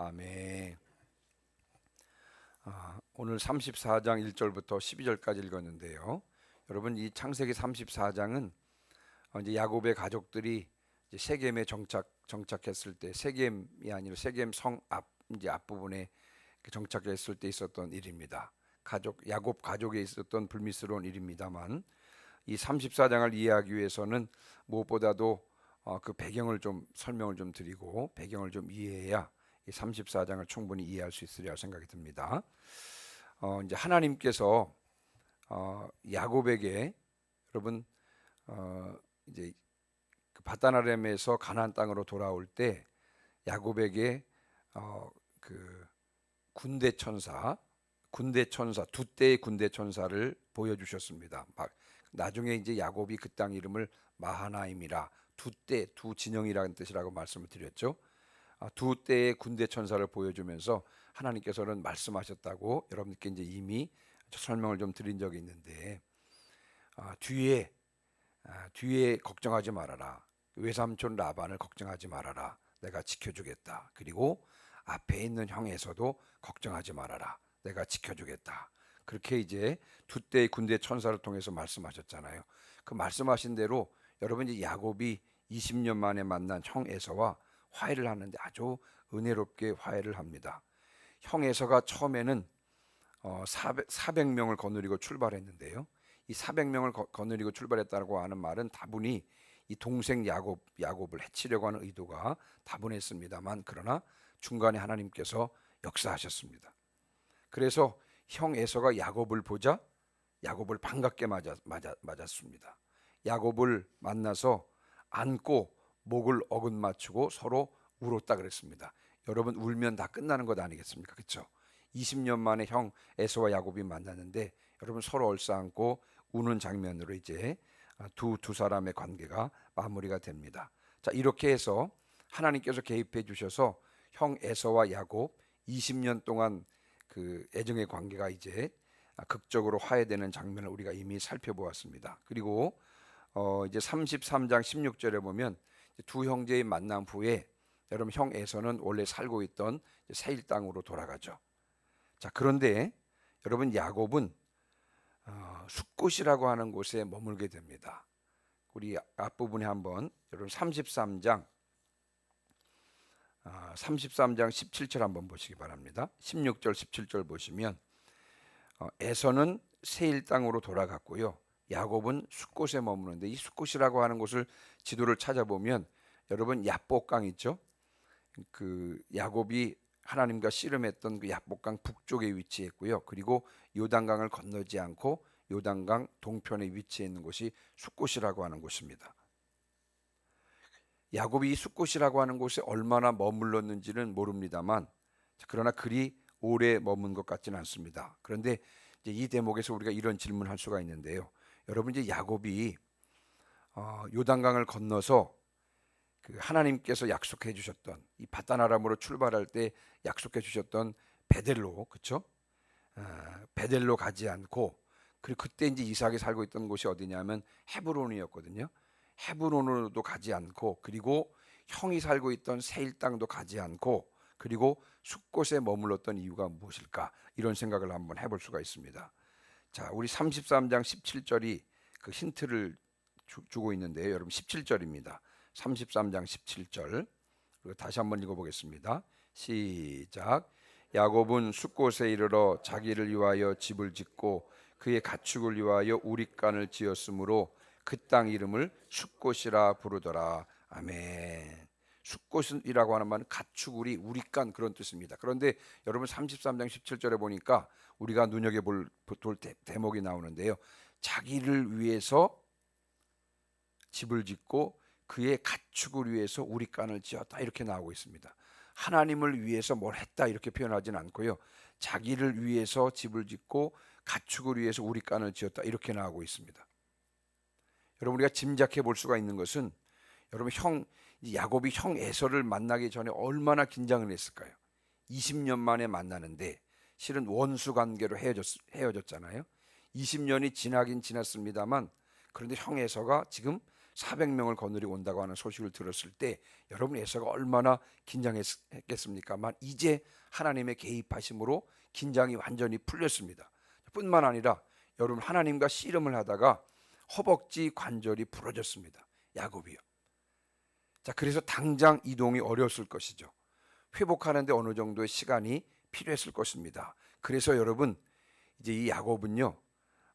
아멘. 아, 오늘 34장 1절부터 12절까지 읽었는데요. 여러분 이 창세기 34장은 어, 이제 야곱의 가족들이 이제 세겜에 정착 정착했을 때 세겜이 아니라 세겜 성 앞 이제 앞부분에 그 정착했을 때 있었던 일입니다. 가족 야곱 가족에 있었던 불미스러운 일입니다만 이 34장을 이해하기 위해서는 무엇보다도 어, 그 배경을 좀 설명을 좀 드리고 배경을 좀 이해해야 이 34장을 충분히 이해할 수 있으리라 생각이 듭니다. 어, 이제 하나님께서 어, 야곱에게 여러분 어, 이제 그 바다나렘에서 가나안 땅으로 돌아올 때 야곱에게 어, 그 군대 천사 군대 천사 두 때의 군대 천사를 보여주셨습니다. 막 나중에 이제 야곱이 그 땅 이름을 마하나임이라 두 때 두 진영이라는 뜻이라고 말씀을 드렸죠. 아, 두 때의 군대 천사를 보여주면서 하나님께서는 말씀하셨다고 여러분께 이제 이미 설명을 좀 드린 적이 있는데 아, 뒤에 아, 뒤에 걱정하지 말아라. 외삼촌 라반을 걱정하지 말아라. 내가 지켜주겠다. 그리고 앞에 있는 형에서도 걱정하지 말아라. 내가 지켜주겠다. 그렇게 이제 두 때의 군대 천사를 통해서 말씀하셨잖아요. 그 말씀하신 대로 여러분 이제 야곱이 20년 만에 만난 형 에서와 화해를 하는데 아주 은혜롭게 화해를 합니다. 형 에서가 처음에는 어, 400, 400명을 거느리고 출발했는데요. 이 400명을 거, 거느리고 출발했다고 하는 말은 다분히 이 동생 야곱 야곱을 해치려고 하는 의도가 다분했습니다만 그러나 중간에 하나님께서 역사하셨습니다. 그래서 형 에서가 야곱을 보자 야곱을 반갑게 맞아, 맞아, 맞았습니다. 야곱을 만나서 안고 목을 어긋 맞추고 서로 울었다 그랬습니다. 여러분 울면 다 끝나는 것 아니겠습니까? 그렇죠? 20년 만에 형 에서와 야곱이 만났는데 여러분 서로 얼싸안고 우는 장면으로 이제 두두 사람의 관계가 마무리가 됩니다. 자 이렇게 해서 하나님께서 개입해 주셔서 형 에서와 야곱 20년 동안 그 애정의 관계가 이제 극적으로 화해되는 장면을 우리가 이미 살펴보았습니다. 그리고 어 이제 33장 16절에 보면 두 형제의 만남 후에 여러분 형 에서는 원래 살고 있던 세일 땅으로 돌아가죠. 자 그런데 여러분 야곱은 어, 숫곳이라고 하는 곳에 머물게 됩니다. 우리 앞부분에 한번 여러분 33장 아, 33장 17절 한번 보시기 바랍니다. 16절 17절 보시면 어, 에서는 세일 땅으로 돌아갔고요. 야곱은 숫곳에 머무는데 이 숫곳이라고 하는 곳을 지도를 찾아보면 여러분 야복강 있죠? 그 야곱이 하나님과 씨름했던 그 야복강 북쪽에 위치했고요. 그리고 요단강을 건너지 않고 요단강 동편에 위치해 있는 곳이 숫곳이라고 하는 곳입니다. 야곱이 이 숫곳이라고 하는 곳에 얼마나 머물렀는지는 모릅니다만 그러나 그리 오래 머문 것 같지는 않습니다. 그런데 이 대목에서 우리가 이런 질문할 수가 있는데요. 여러분 이제 야곱이 어, 요단강을 건너서 그 하나님께서 약속해 주셨던 이 바다나람으로 출발할 때 약속해 주셨던 베델로 그렇죠? 어, 베델로 가지 않고 그리고 그때 이제 이삭이 살고 있던 곳이 어디냐면 헤브론이었거든요. 헤브론으로도 가지 않고 그리고 형이 살고 있던 세일 땅도 가지 않고 그리고 숲곳에 머물렀던 이유가 무엇일까 이런 생각을 한번 해볼 수가 있습니다. 자, 우리 33장 17절이 그 힌트를 주, 고 있는데요. 여러분 17절입니다. 33장 17절. 그리고 다시 한번 읽어 보겠습니다. 시작. 야곱은 숫곳에 이르러 자기를 위하여 집을 짓고 그의 가축을 위하여 우리간을 지었으므로 그 땅 이름을 숫곳이라 부르더라. 아멘. 숫곳이라고 하는 말은 가축우리 우리간 그런 뜻입니다. 그런데 여러분 33장 17절에 보니까 우리가 눈여겨 볼 대목이 나오는데요. 자기를 위해서 집을 짓고 그의 가축을 위해서 우리간을 지었다 이렇게 나오고 있습니다. 하나님을 위해서 뭘 했다 이렇게 표현하지는 않고요. 자기를 위해서 집을 짓고 가축을 위해서 우리간을 지었다 이렇게 나오고 있습니다. 여러분 우리가 짐작해 볼 수가 있는 것은 여러분 형 야곱이 형 에서를 만나기 전에 얼마나 긴장을 했을까요? 20년 만에 만나는데 실은 원수 관계로 헤어졌, 헤어졌잖아요. 20년이 지나긴 지났습니다만 그런데 형 에서가 지금 400명을 거느리고 온다고 하는 소식을 들었을 때 여러분 에서가 얼마나 긴장했겠습니까만 이제 하나님의 개입하심으로 긴장이 완전히 풀렸습니다. 뿐만 아니라 여러분 하나님과 씨름을 하다가 허벅지 관절이 부러졌습니다. 야곱이요. 자, 그래서 당장 이동이 어려웠을 것이죠. 회복하는데 어느 정도의 시간이 필요했을 것입니다. 그래서 여러분 이제 이 야곱은요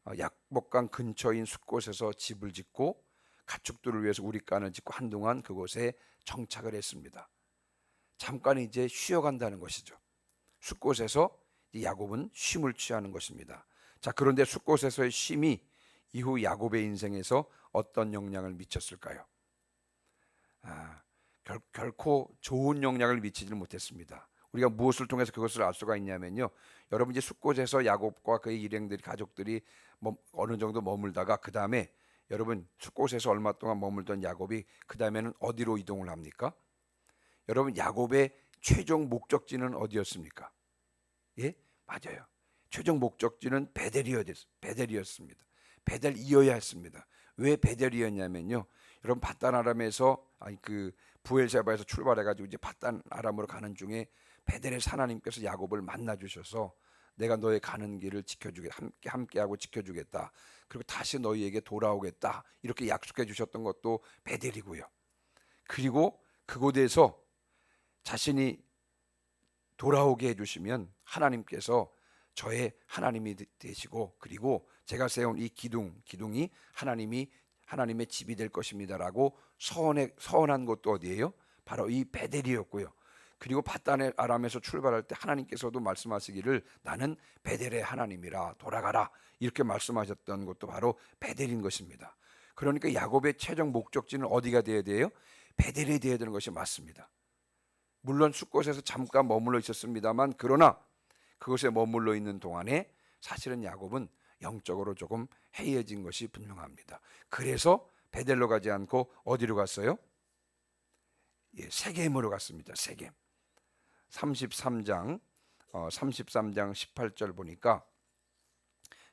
어, 약복강 근처인 숲곳에서 집을 짓고 가축들을 위해서 우리간을 짓고 한동안 그곳에 정착을 했습니다. 잠깐 이제 쉬어간다는 것이죠. 숲곳에서 이 야곱은 쉼을 취하는 것입니다. 자 그런데 숲곳에서의 쉼이 이후 야곱의 인생에서 어떤 영향을 미쳤을까요? 아, 결, 결코 좋은 영향을 미치지는 못했습니다. 우리가 무엇을 통해서 그것을 알 수가 있냐면요. 여러분 이제 숲곳에서 야곱과 그의 일행들이 가족들이 뭐 어느 정도 머물다가 그 다음에 여러분 숲곳에서 얼마 동안 머물던 야곱이 그 다음에는 어디로 이동을 합니까? 여러분 야곱의 최종 목적지는 어디였습니까? 예, 맞아요. 최종 목적지는 베델이었, 베델이었습니다. 베델이어야 했습니다. 왜 베델이었냐면요. 여러분 바단 아람에서 아니 그 부엘세바에서 출발해가지고 이제 바단 아람으로 가는 중에 베델에서 하나님께서 야곱을 만나 주셔서 내가 너의 가는 길을 지켜주겠 함께 함께하고 지켜주겠다. 그리고 다시 너희에게 돌아오겠다. 이렇게 약속해 주셨던 것도 베델이고요. 그리고 그곳에서 자신이 돌아오게 해주시면 하나님께서 저의 하나님이 되시고 그리고 제가 세운 이 기둥 기둥이 하나님이 하나님의 집이 될 것입니다라고 서원해 서원한 것도 어디예요? 바로 이 베델이었고요. 그리고 바단의 아람에서 출발할 때 하나님께서도 말씀하시기를 나는 베델의 하나님이라 돌아가라 이렇게 말씀하셨던 것도 바로 베델인 것입니다. 그러니까 야곱의 최종 목적지는 어디가 되어야 돼요? 베델이 되어야 되는 것이 맞습니다. 물론 숲곳에서 잠깐 머물러 있었습니다만 그러나 그곳에 머물러 있는 동안에 사실은 야곱은 영적으로 조금 해이해진 것이 분명합니다. 그래서 베델로 가지 않고 어디로 갔어요? 예, 세겜으로 갔습니다. 세겜. 33장 어, 33장 18절 보니까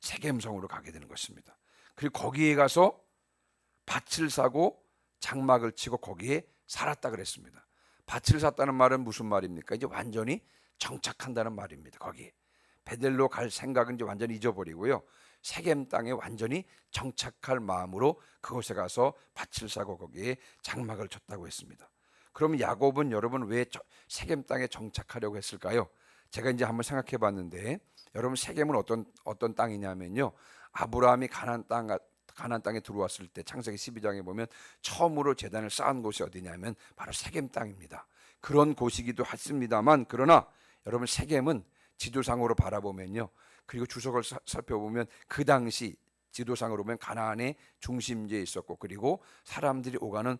세겜성으로 가게 되는 것입니다. 그리고 거기에 가서 밭을 사고 장막을 치고 거기에 살았다 그랬습니다. 밭을 샀다는 말은 무슨 말입니까? 이제 완전히 정착한다는 말입니다. 거기 베델로 갈 생각은 이제 완전히 잊어버리고요. 세겜 땅에 완전히 정착할 마음으로 그곳에 가서 밭을 사고 거기에 장막을 쳤다고 했습니다. 그럼 야곱은 여러분 왜 세겜 땅에 정착하려고 했을까요? 제가 이제 한번 생각해 봤는데 여러분 세겜은 어떤 어떤 땅이냐면요. 아브라함이 가나안 땅 가나안 땅에 들어왔을 때 창세기 12장에 보면 처음으로 재단을 쌓은 곳이 어디냐면 바로 세겜 땅입니다. 그런 곳이기도 했습니다만 그러나 여러분 세겜은 지도상으로 바라보면요. 그리고 주석을 사, 살펴보면 그 당시 지도상으로 보면 가나안의 중심지에 있었고 그리고 사람들이 오가는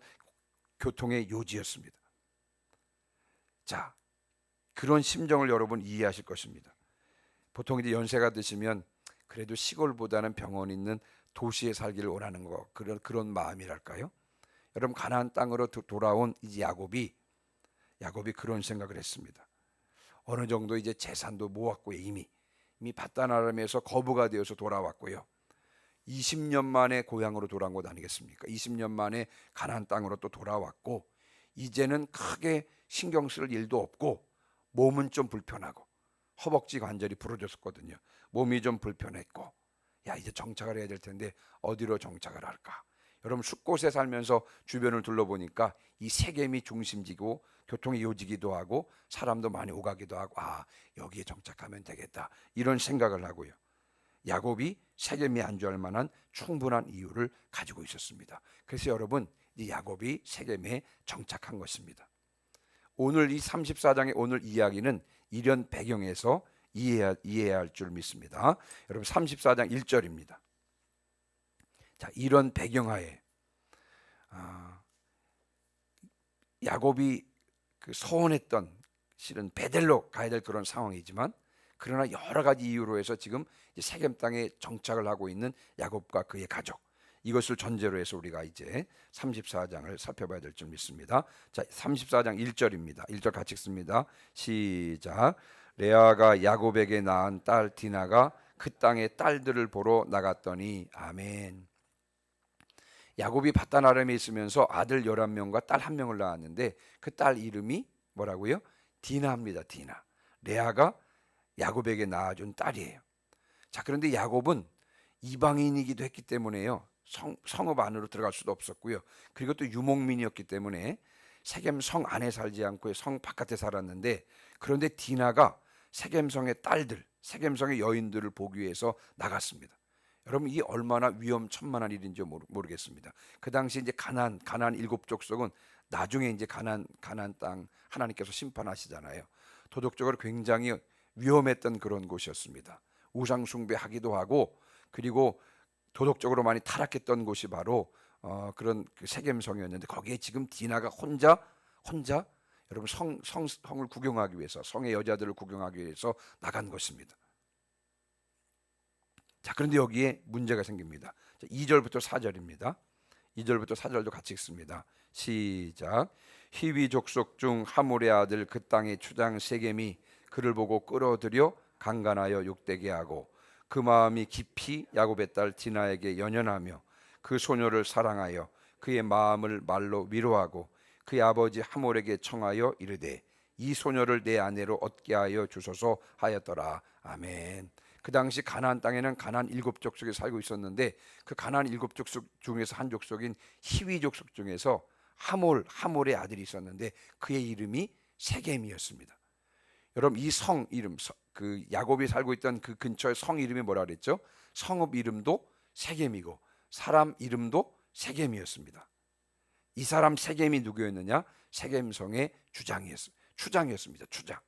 교통의 요지였습니다. 자, 그런 심정을 여러분 이해하실 것입니다. 보통 이제 연세가 드시면 그래도 시골보다는 병원 있는 도시에 살기를 원하는 거 그런 그런 마음이랄까요? 여러분 가나안 땅으로 돌아온 이 야곱이 야곱이 그런 생각을 했습니다. 어느 정도 이제 재산도 모았고 이미 바다나람에서 거부가 되어서 돌아왔고요. 20년 만에 고향으로 돌아온 것 아니겠습니까? 20년 만에 가나안 땅으로 또 돌아왔고 이제는 크게 신경 쓸 일도 없고 몸은 좀 불편하고 허벅지 관절이 부러졌었거든요. 몸이 좀 불편했고 야 이제 정착을 해야 될 텐데 어디로 정착을 할까? 여러분 숲곳에 살면서 주변을 둘러보니까 이 세겜이 중심지고 교통의 요지기도 하고 사람도 많이 오가기도 하고 아 여기에 정착하면 되겠다 이런 생각을 하고요. 야곱이 세겜에 안주할 만한 충분한 이유를 가지고 있었습니다. 그래서 여러분 이 야곱이 세겜에 정착한 것입니다. 오늘 이 34장의 오늘 이야기는 이런 배경에서 이해해야, 이해해야 할 줄 믿습니다. 여러분 34장 1절입니다. 자, 이런 배경하에 아, 야곱이 그 서원했던 실은 베델로 가야 될 그런 상황이지만 그러나 여러 가지 이유로 해서 지금 세겜 땅에 정착을 하고 있는 야곱과 그의 가족 이것을 전제로 해서 우리가 이제 34장을 살펴봐야 될 줄 믿습니다. 자, 34장 1절입니다. 1절 같이 읽습니다. 시작. 레아가 야곱에게 낳은 딸 디나가 그 땅의 딸들을 보러 나갔더니 아멘. 야곱이 바단 아람에 있으면서 아들 11명과 딸한 명을 낳았는데 그 딸 이름이 뭐라고요? 디나입니다. 디나. 레아가 야곱에게 낳아준 딸이에요. 자, 그런데 야곱은 이방인이기도 했기 때문에요. 성, 성읍 안으로 들어갈 수도 없었고요. 그리고 또 유목민이었기 때문에 세겜 성 안에 살지 않고 성 바깥에 살았는데 그런데 디나가 세겜성의 딸들, 세겜성의 여인들을 보기 위해서 나갔습니다. 여러분 이 얼마나 위험천만한 일인지 모르, 모르겠습니다. 그 당시 이제 가난 가난 일곱 족속은 나중에 이제 가난 가난 땅 하나님께서 심판하시잖아요. 도덕적으로 굉장히 위험했던 그런 곳이었습니다. 우상 숭배하기도 하고 그리고 도덕적으로 많이 타락했던 곳이 바로 어, 그런 그 세겜성이었는데 거기에 지금 디나가 혼자 혼자 여러분 성, 성 성을 구경하기 위해서 성의 여자들을 구경하기 위해서 나간 것입니다. 자, 그런데 여기에 문제가 생깁니다. 자, 2절부터 4절입니다. 2절부터 4절도 같이 읽습니다. 시작. 히위 족속 중 하몰의 아들 그 땅의 추장 세겜이 그를 보고 끌어들여 강간하여 욕되게 하고 그 마음이 깊이 야곱의 딸 디나에게 연연하며 그 소녀를 사랑하여 그의 마음을 말로 위로하고 그의 아버지 하몰에게 청하여 이르되 이 소녀를 내 아내로 얻게 하여 주소서 하였더라. 아멘. 그 당시 가나안 땅에는 가나안 일곱 족속이 살고 있었는데 그 가나안 일곱 족속 중에서 한 족속인 히위 족속 중에서 하몰 하몰의 아들이 있었는데 그의 이름이 세겜이었습니다. 여러분 이 성 이름 서- 그 야곱이 살고 있던 그 근처의 성 이름이 뭐라 그랬죠? 성읍 이름도 세겜이고 사람 이름도 세겜이었습니다. 이 사람 세겜이 누구였느냐? 세겜성의 주장이었 추장이었습니다. 추장.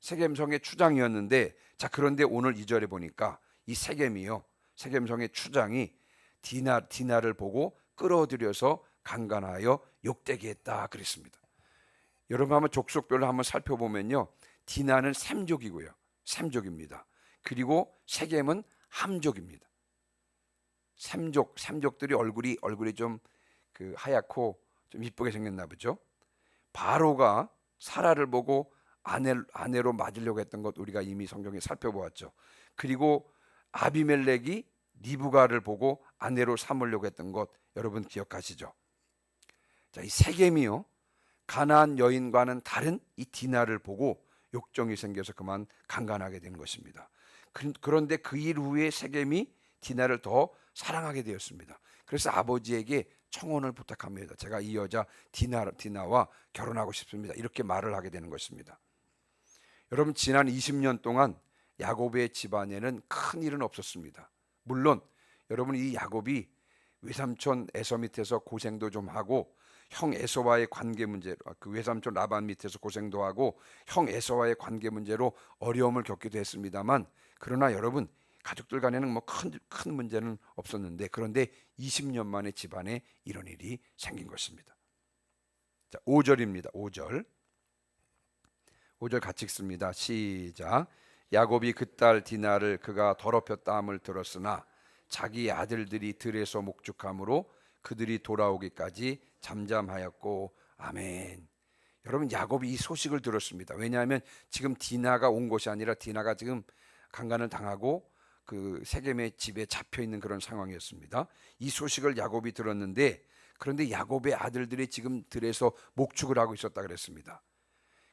세겜성의 추장이었는데 자 그런데 오늘 2절에 보니까 이 세겜이요. 세겜성의 추장이 디나 디나를 보고 끌어들여서 강간하여 욕되게 했다 그랬습니다. 여러분 한번 족속별로 한번 살펴보면요. 디나는 샘족이고요. 샘족입니다. 그리고 세겜은 함족입니다. 샘족 샘족들이 얼굴이 얼굴이 좀 그 하얗고 좀 이쁘게 생겼나 보죠. 바로가 사라를 보고 아내 아내로 맞으려고 했던 것 우리가 이미 성경에 살펴보았죠. 그리고 아비멜렉이 니부가를 보고 아내로 삼으려고 했던 것 여러분 기억하시죠? 자, 이 세겜이요. 가나안 여인과는 다른 이 디나를 보고 욕정이 생겨서 그만 강간하게 된 것입니다. 그- 그런데 그 일 후에 세겜이 디나를 더 사랑하게 되었습니다. 그래서 아버지에게 청혼을 부탁합니다. 제가 이 여자 디나 디나와 결혼하고 싶습니다. 이렇게 말을 하게 되는 것입니다. 여러분 지난 20년 동안 야곱의 집안에는 큰 일은 없었습니다. 물론 여러분 이 야곱이 외삼촌 에서 밑에서 고생도 좀 하고 형 에서와의 관계 문제로 그 외삼촌 라반 밑에서 고생도 하고 형 에서와의 관계 문제로 어려움을 겪기도 했습니다만 그러나 여러분 가족들 간에는 뭐 큰 큰 문제는 없었는데 그런데 20년 만에 집안에 이런 일이 생긴 것입니다. 자, 5절입니다. 5절. 5절 같이 읽습니다. 시작. 야곱이 그 딸 디나를 그가 더럽혔다함을 들었으나 자기 아들들이 들에서 목축함으로 그들이 돌아오기까지 잠잠하였고 아멘. 여러분 야곱이 이 소식을 들었습니다. 왜냐하면 지금 디나가 온 것이 아니라 디나가 지금 강간을 당하고 그 세겜의 집에 잡혀 있는 그런 상황이었습니다. 이 소식을 야곱이 들었는데 그런데 야곱의 아들들이 지금 들에서 목축을 하고 있었다 그랬습니다.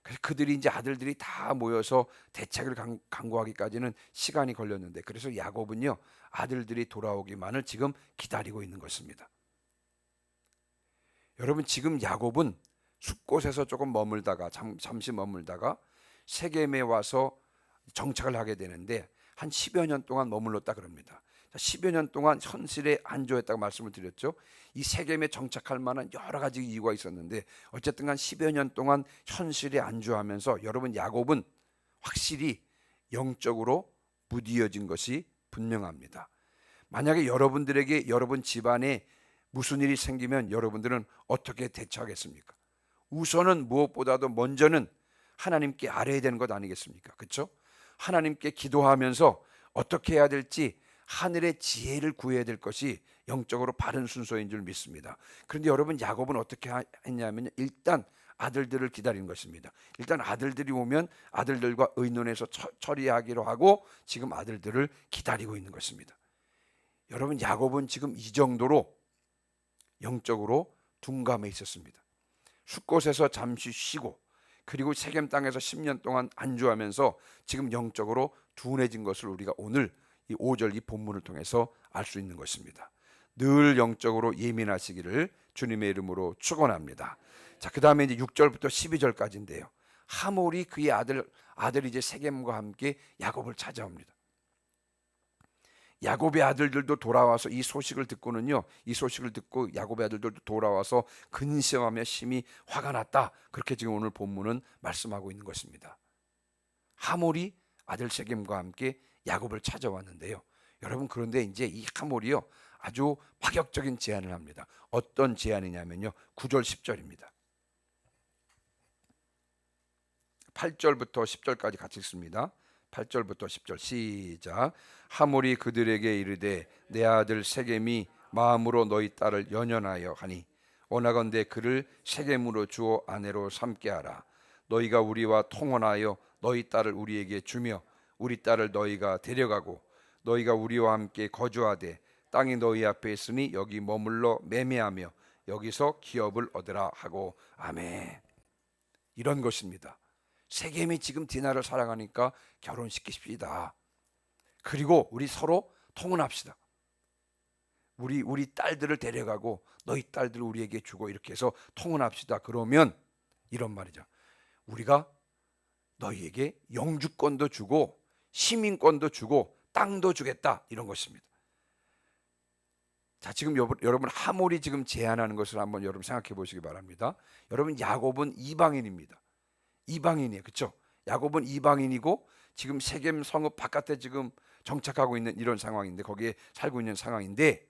그래서 그들이 이제 아들들이 다 모여서 대책을 강, 강구하기까지는 시간이 걸렸는데 그래서 야곱은요 아들들이 돌아오기만을 지금 기다리고 있는 것입니다. 여러분 지금 야곱은 숲곳에서 조금 머물다가 잠, 잠시 머물다가 세겜에 와서 정착을 하게 되는데 한 10여 년 동안 머물렀다 그럽니다. 자, 10여 년 동안 현실에 안주했다고 말씀을 드렸죠. 이 세겜에 정착할 만한 여러 가지 이유가 있었는데 어쨌든 간 10여 년 동안 현실에 안주하면서 여러분 야곱은 확실히 영적으로 무디어진 것이 분명합니다. 만약에 여러분들에게 여러분 집안에 무슨 일이 생기면 여러분들은 어떻게 대처하겠습니까? 우선은 무엇보다도 먼저는 하나님께 알아야 되는 것 아니겠습니까? 그렇죠? 하나님께 기도하면서 어떻게 해야 될지 하늘의 지혜를 구해야 될 것이 영적으로 바른 순서인 줄 믿습니다. 그런데 여러분 야곱은 어떻게 하- 했냐면 일단 아들들을 기다리는 것입니다. 일단 아들들이 오면 아들들과 의논해서 처, 처리하기로 하고 지금 아들들을 기다리고 있는 것입니다. 여러분 야곱은 지금 이 정도로 영적으로 둔감해 있었습니다. 숲곳에서 잠시 쉬고 그리고 세겜 땅에서 10년 동안 안주하면서 지금 영적으로 둔해진 것을 우리가 오늘 이 5절 이 본문을 통해서 알 수 있는 것입니다. 늘 영적으로 예민하시기를 주님의 이름으로 축원합니다. 자, 그다음에 이제 6절부터 12절까지인데요. 하몰이 그의 아들 아들이 이제 세겜과 함께 야곱을 찾아옵니다. 야곱의 아들들도 돌아와서 이 소식을 듣고는요. 이 소식을 듣고 야곱의 아들들도 돌아와서 근심하며 심히 화가 났다. 그렇게 지금 오늘 본문은 말씀하고 있는 것입니다. 하몰이 아들 세겜과 함께 야곱을 찾아왔는데요. 여러분 그런데 이제 이 하몰이요. 아주 파격적인 제안을 합니다. 어떤 제안이냐면요. 9절 10절입니다. 8절부터 10절까지 같이 읽습니다. 8절부터 10절 시작. 하몰이 그들에게 이르되 내 아들 세겜이 마음으로 너희 딸을 연연하여 하니 원하건대 그를 세겜으로 주어 아내로 삼게 하라. 너희가 우리와 통혼하여 너희 딸을 우리에게 주며 우리 딸을 너희가 데려가고 너희가 우리와 함께 거주하되 땅이 너희 앞에 있으니 여기 머물러 매매하며 여기서 기업을 얻으라 하고 아멘. 이런 것입니다. 세겜이 지금 디나를 사랑하니까 결혼시키십시다. 그리고 우리 서로 통혼합시다. 우리 우리 딸들을 데려가고 너희 딸들을 우리에게 주고 이렇게 해서 통혼합시다. 그러면 이런 말이죠. 우리가 너희에게 영주권도 주고 시민권도 주고 땅도 주겠다 이런 것입니다. 자 지금 여러분, 하몰이 지금 제안하는 것을 한번 여러분 생각해 보시기 바랍니다. 여러분 야곱은 이방인입니다. 이방인이에요. 그렇죠? 야곱은 이방인이고 지금 세겜 성읍 바깥에 지금 정착하고 있는 이런 상황인데 거기에 살고 있는 상황인데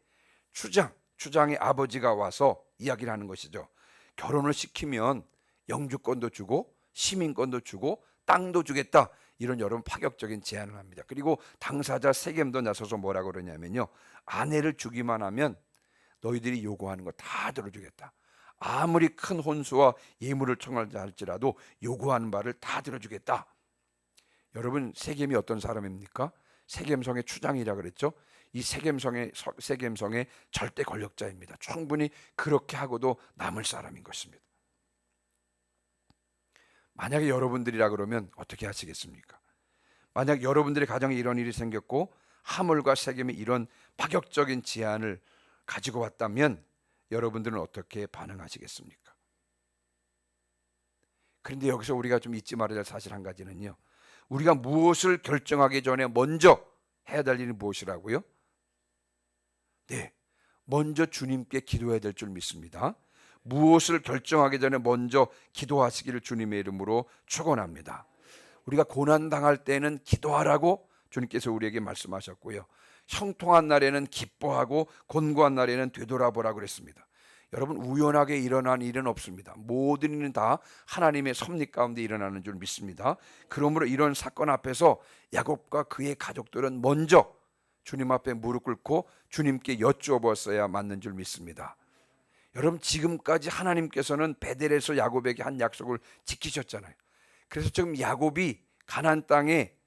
추장 추장의 아버지가 와서 이야기를 하는 것이죠. 결혼을 시키면 영주권도 주고 시민권도 주고 땅도 주겠다. 이런 여러분 파격적인 제안을 합니다. 그리고 당사자 세겜도 나서서 뭐라 그러냐면요. 아내를 주기만 하면 너희들이 요구하는 거 다 들어주겠다. 아무리 큰 혼수와 예물을 청하자 할지라도 요구하는 바를 다 들어주겠다. 여러분 세겜이 어떤 사람입니까? 세겜성의 추장이라 그랬죠. 이 세겜성의 서- 세겜성의 절대 권력자입니다. 충분히 그렇게 하고도 남을 사람인 것입니다. 만약에 여러분들이라 그러면 어떻게 하시겠습니까? 만약 여러분들의 가정에 이런 일이 생겼고 하물과 세겜이 이런 파격적인 제안을 가지고 왔다면 여러분들은 어떻게 반응하시겠습니까? 그런데 여기서 우리가 좀 잊지 말아야 될 사실 한 가지는요. 우리가 무엇을 결정하기 전에 먼저 해야 될 일이 무엇이라고요? 네. 먼저 주님께 기도해야 될 줄 믿습니다. 무엇을 결정하기 전에 먼저 기도하시기를 주님의 이름으로 축원합니다. 우리가 고난 당할 때는 기도하라고 주님께서 우리에게 말씀하셨고요. 형통한 날에는 기뻐하고 곤고한 날에는 되돌아보라 그랬습니다. 여러분 우연하게 일어난 일은 없습니다. 모든 일은 다 하나님의 섭리 가운데 일어나는 줄 믿습니다. 그러므로 이런 사건 앞에서 야곱과 그의 가족들은 먼저 주님 앞에 무릎 꿇고 주님께 여쭈어봤어야 맞는 줄 믿습니다. 여러분 지금까지 하나님께서는 베델에서 야곱에게 한 약속을 지키셨잖아요. 그래서 지금 야곱이 가나안 땅에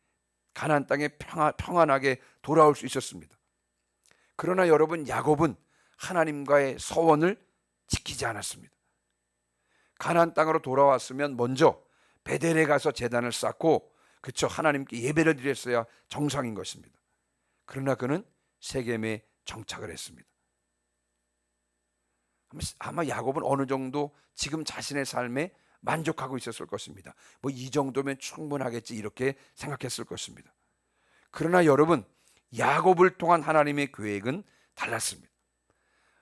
가나안 땅에 평화, 평안 하게 돌아올 수 있었습니다. 그러나 여러분 야곱은 하나님과의 서원을 지키지 않았습니다. 가나안 땅으로 돌아왔으면 먼저 베델에 가서 제단을 쌓고 그쵸 하나님께 예배를 드렸어야 정상인 것입니다. 그러나 그는 세겜에 정착을 했습니다. 아마 야곱은 어느 정도 지금 자신의 삶에 만족하고 있었을 것입니다. 뭐 이 정도면 충분하겠지 이렇게 생각했을 것입니다. 그러나 여러분 야곱을 통한 하나님의 계획은 달랐습니다.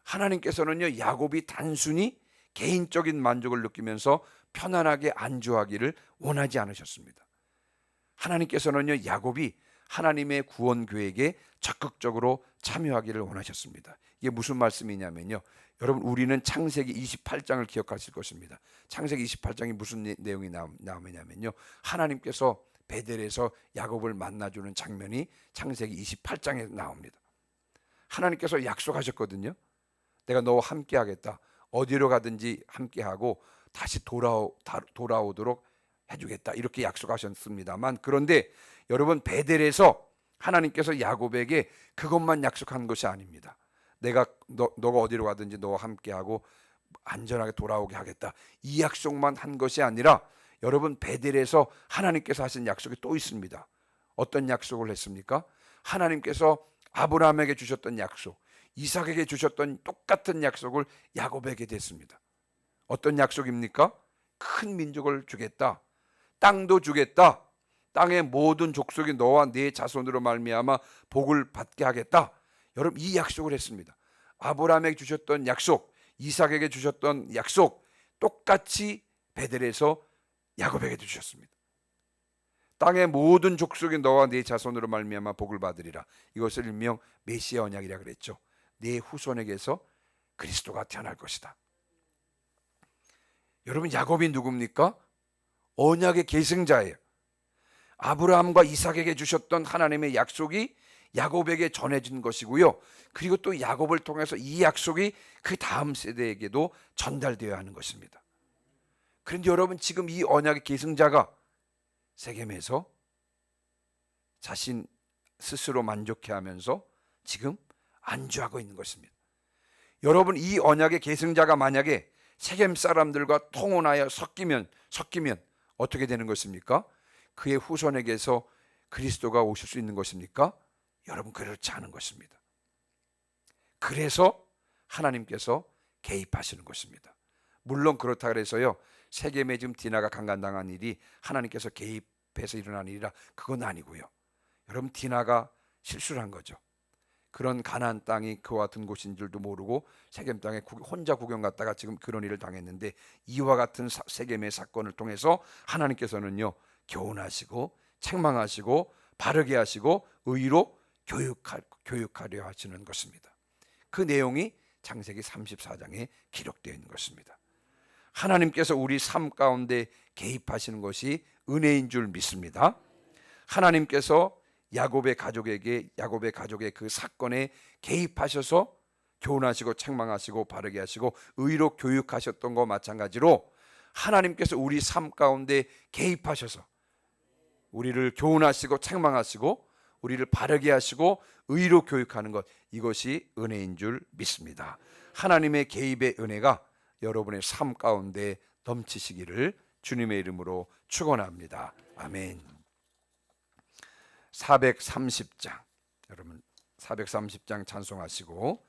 하나님께서는요 야곱이 단순히 개인적인 만족을 느끼면서 편안하게 안주하기를 원하지 않으셨습니다. 하나님께서는요 야곱이 하나님의 구원 계획에 적극적으로 참여하기를 원하셨습니다. 이게 무슨 말씀이냐면요. 여러분 우리는 창세기 28장을 기억하실 것입니다. 창세기 28장이 무슨 내- 내용이 나오- 나오냐면요. 하나님께서 베델에서 야곱을 만나주는 장면이 창세기 28장에 나옵니다. 하나님께서 약속하셨거든요. 내가 너와 함께 하겠다. 어디로 가든지 함께 하고 다시 돌아오, 다- 돌아오도록 해주겠다. 이렇게 약속하셨습니다만 그런데 여러분 베델에서 하나님께서 야곱에게 그것만 약속한 것이 아닙니다. 내가 너, 너가 어디로 가든지 너와 함께하고 안전하게 돌아오게 하겠다. 이 약속만 한 것이 아니라 여러분 베델에서 하나님께서 하신 약속이 또 있습니다. 어떤 약속을 했습니까? 하나님께서 아브라함에게 주셨던 약속, 이삭에게 주셨던 똑같은 약속을 야곱에게 됐습니다. 어떤 약속입니까? 큰 민족을 주겠다. 땅도 주겠다. 땅의 모든 족속이 너와 네 자손으로 말미암아 복을 받게 하겠다. 여러분 이 약속을 했습니다. 아브라함에게 주셨던 약속, 이삭에게 주셨던 약속 똑같이 베델에서 야곱에게 주셨습니다. 땅의 모든 족속이 너와 네 자손으로 말미암아 복을 받으리라. 이것을 일명 메시아 언약이라 그랬죠. 네 후손에게서 그리스도가 태어날 것이다. 여러분 야곱이 누굽니까? 언약의 계승자예요. 아브라함과 이삭에게 주셨던 하나님의 약속이 야곱에게 전해진 것이고요. 그리고 또 야곱을 통해서 이 약속이 그 다음 세대에게도 전달되어야 하는 것입니다. 그런데 여러분 지금 이 언약의 계승자가 세겜에서 자신 스스로 만족해 하면서 지금 안주하고 있는 것입니다. 여러분 이 언약의 계승자가 만약에 세겜 사람들과 통혼하여 섞이면 섞이면 어떻게 되는 것입니까? 그의 후손에게서 그리스도가 오실 수 있는 것입니까? 여러분 그렇지 않은 것입니다. 그래서 하나님께서 개입하시는 것입니다. 물론 그렇다 그래서요. 세겜에 지금 디나가 강간당한 일이 하나님께서 개입해서 일어난 일이라 그건 아니고요. 여러분 디나가 실수를 한 거죠. 그런 가나안 땅이 그와 같은 곳인 줄도 모르고 세겜 땅에 구- 혼자 구경 갔다가 지금 그런 일을 당했는데 이와 같은 사- 세겜의 사건을 통해서 하나님께서는요 교훈하시고 책망하시고 바르게 하시고 의로 교육하, 교육하려 하시는 것입니다. 그 내용이 창세기 34장에 기록되어 있는 것입니다. 하나님께서 우리 삶 가운데 개입하시는 것이 은혜인 줄 믿습니다. 하나님께서 야곱의 가족에게 야곱의 가족의 그 사건에 개입하셔서 교훈하시고 책망하시고 바르게 하시고 의로 교육하셨던 것 마찬가지로 하나님께서 우리 삶 가운데 개입하셔서 우리를 교훈하시고 책망하시고 우리를 바르게 하시고 의로 교육하는 것 이것이 은혜인 줄 믿습니다. 하나님의 개입의 은혜가 여러분의 삶 가운데 넘치시기를 주님의 이름으로 축원합니다. 아멘. 430장 여러분 430장 찬송하시고